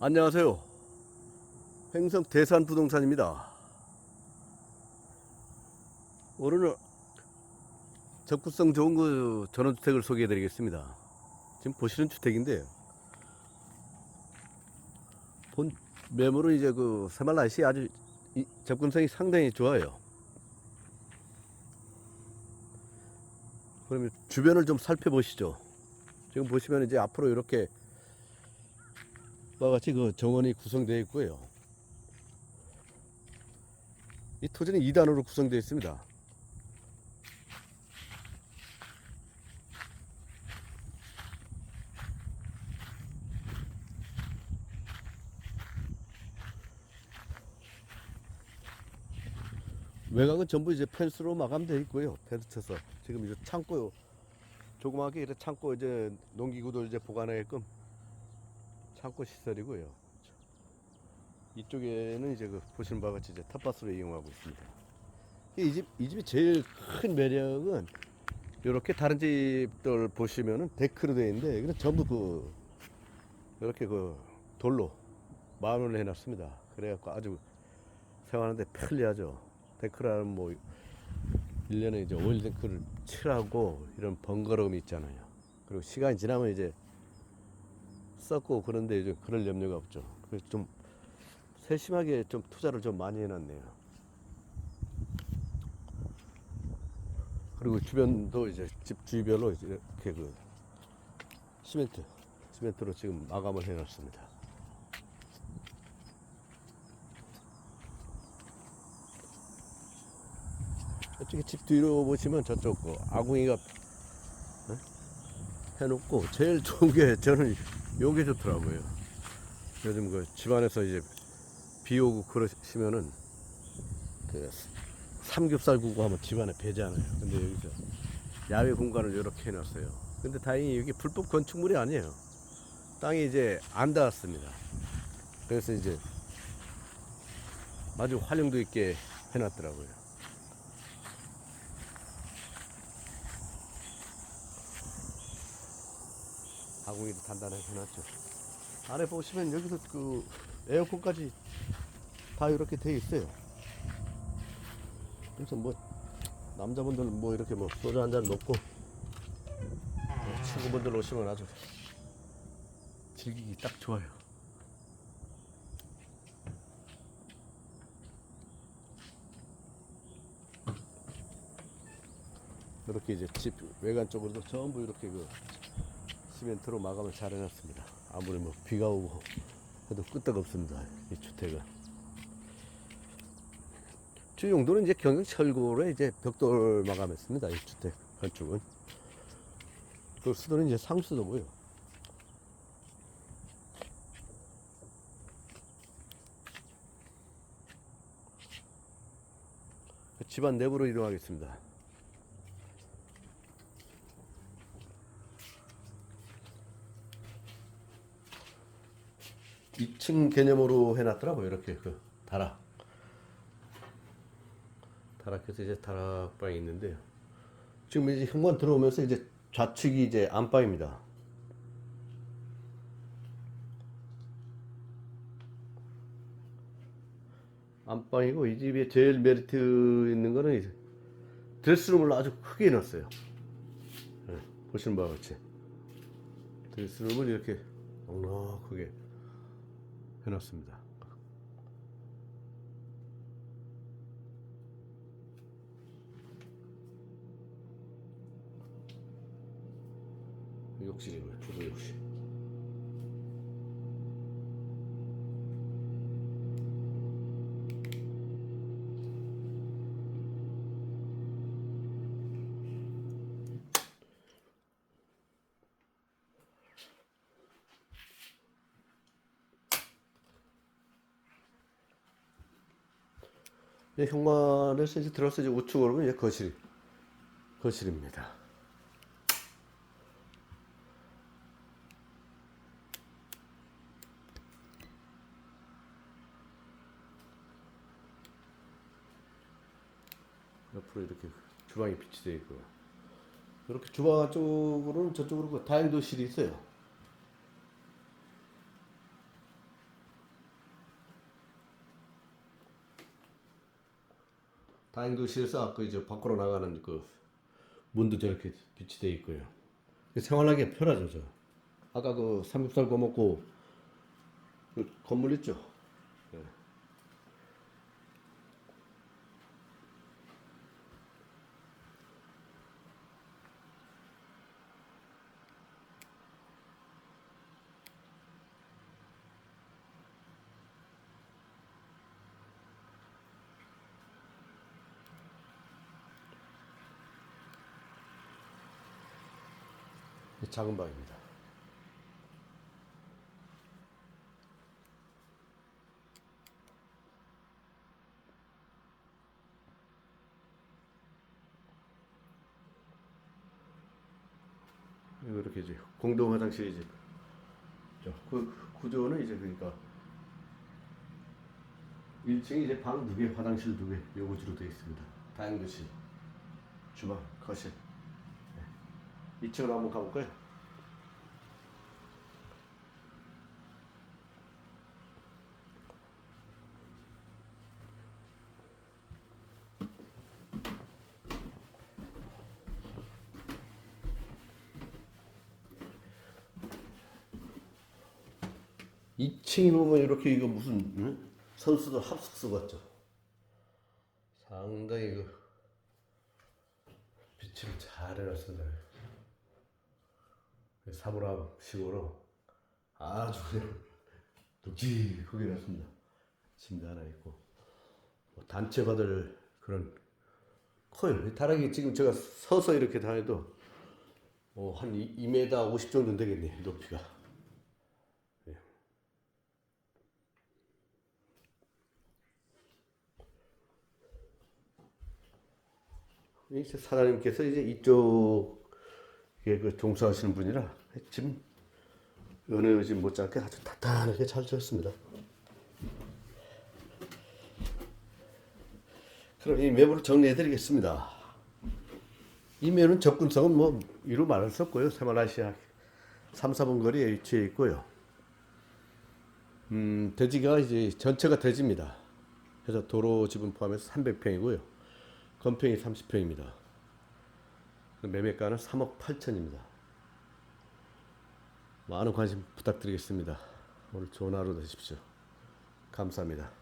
안녕하세요. 행성 대산 부동산입니다. 오늘은 접근성 좋은 그 전원주택을 소개해 드리겠습니다. 지금 보시는 주택인데요. 본 매물은 이제 그 새말라시 아주 이- 접근성이 상당히 좋아요. 그러면 주변을 좀 살펴보시죠. 지금 보시면 이제 앞으로 이렇게 와 같이 그 정원이 구성되어 있고요. 이 토지는 2단으로 구성되어 있습니다. 외곽은 전부 이제 펜스로 마감되어 있고요. 펜스 쳐서 지금 이제 창고 조그맣게 이렇게 창고 이제 농기구들 이제 보관하게끔 창고 시설이고요. 이쪽에는 이제 그 보시는 바와 같이 이제 텃밭으로 이용하고 있습니다. 이 집, 이 집이 제일 큰 매력은 이렇게 다른 집들 보시면은 데크로 되어 있는데 이건 전부 그 이렇게 그 돌로 마감을 해놨습니다. 그래갖고 아주 생활하는데 편리하죠. 데크라는 뭐 1년에 이제 오일 데크를 칠하고 이런 번거로움이 있잖아요. 그리고 시간이 지나면 이제 썩고 그런데 이제 그럴 염려가 없죠. 그래서 좀 세심하게 좀 투자를 좀 많이 해놨네요. 그리고 주변도 이제 집 주위별로 이렇게 그 시멘트, 시멘트로 지금 마감을 해놨습니다. 이쪽에 집 뒤로 보시면 저쪽 그 아궁이가 어? 해놓고 제일 좋은 게 저는 요게 좋더라고요. 요즘 그 집안에서 이제 비 오고 그러시면은 그 삼겹살 구고 하면 집안에 배잖아요. 근데 여기서 야외 공간을 이렇게 해놨어요. 근데 다행히 여기 불법 건축물이 아니에요. 땅이 이제 안 닿았습니다. 그래서 이제 아주 활용도 있게 해놨더라고요. 아궁이도 단단하게 해놨죠. 안에 보시면 여기서 그 에어컨까지 다 이렇게 돼 있어요. 그래서 뭐 남자분들 뭐 이렇게 뭐 소주 한 잔 먹고 뭐 친구분들 오시면 아주 즐기기 딱 좋아요. 이렇게 이제 집 외관 쪽으로도 전부 이렇게 그 시멘트로 마감을 잘 해놨습니다. 아무리 뭐 비가 오고 해도 끄떡 없습니다. 이 주택은. 주 용도는 이제 경영철골에 이제 벽돌 마감했습니다. 이 주택 건축은. 그 수도는 이제 상수도고요. 집안 내부로 이동하겠습니다. 2층 개념으로 해놨더라고요. 이렇게 그 다락. 다락해서 이제 다락방이 있는데요. 지금 이제 현관 들어오면서 이제 좌측이 이제 안방입니다. 안방이고 이 집에 제일 메리트 있는 거는 이제 드레스룸을 아주 크게 해놨어요. 네, 보시는 바와 같이 드레스룸을 이렇게 넉넉하게 해놨습니다. 욕실이고요, 주도 욕실. 현관에서 이제 들어서 이제 우측으로 보면 이제 거실, 거실입니다. 옆으로 이렇게 주방이 비치되어 있고요. 이렇게 주방 쪽으로는 저쪽으로 그 다용도실이 있어요. 다행도시에서 아까 이제 밖으로 나가는 그 문도 저렇게 비치 돼 있고요. 생활하기 편하죠, 저. 아까 그 삼겹살 구워 먹고 그 건물 있죠. 예. 이 작은 방입니다. 이렇게 이제 공동 화장실이 이제 저, 그 구조는 이제 그러니까 1층이 이제 방 두 개, 화장실 두 개, 요 구조로 되어 있습니다. 다용도실, 주방, 거실. 2층으로 한번 가볼까요? 이층이 보면 이렇게 이거 무슨 응? 선수들 합숙소 같죠? 상당히 그 빛을 잘 해놨습니다. 사물함식으로 아주 그냥 묵직하게 해놨습니다. 침대 하나 있고 뭐 단체 받을 그런 커요. 다락이 지금 제가 서서 이렇게 다녀도 어, 한 2, 2m 50 정도 되겠네 높이가. 예. 이제 사장님께서 이제 이쪽 에그 종사하시는 분이라 지금 연애 집 못지않게 아주 탄탄하게 잘 지었습니다. 그럼 이 매물을 정리해드리겠습니다. 이 매물은 접근성은 뭐 이루 말할 수 없고요. 세말라시아 3, 4분 거리에 위치해 있고요. 음, 대지가 이제 전체가 대지입니다. 그래서 도로 지분 포함해서 300평이고요. 건평이 30평입니다. 매매가는 3억 8천입니다. 많은 관심 부탁드리겠습니다. 오늘 좋은 하루 되십시오. 감사합니다.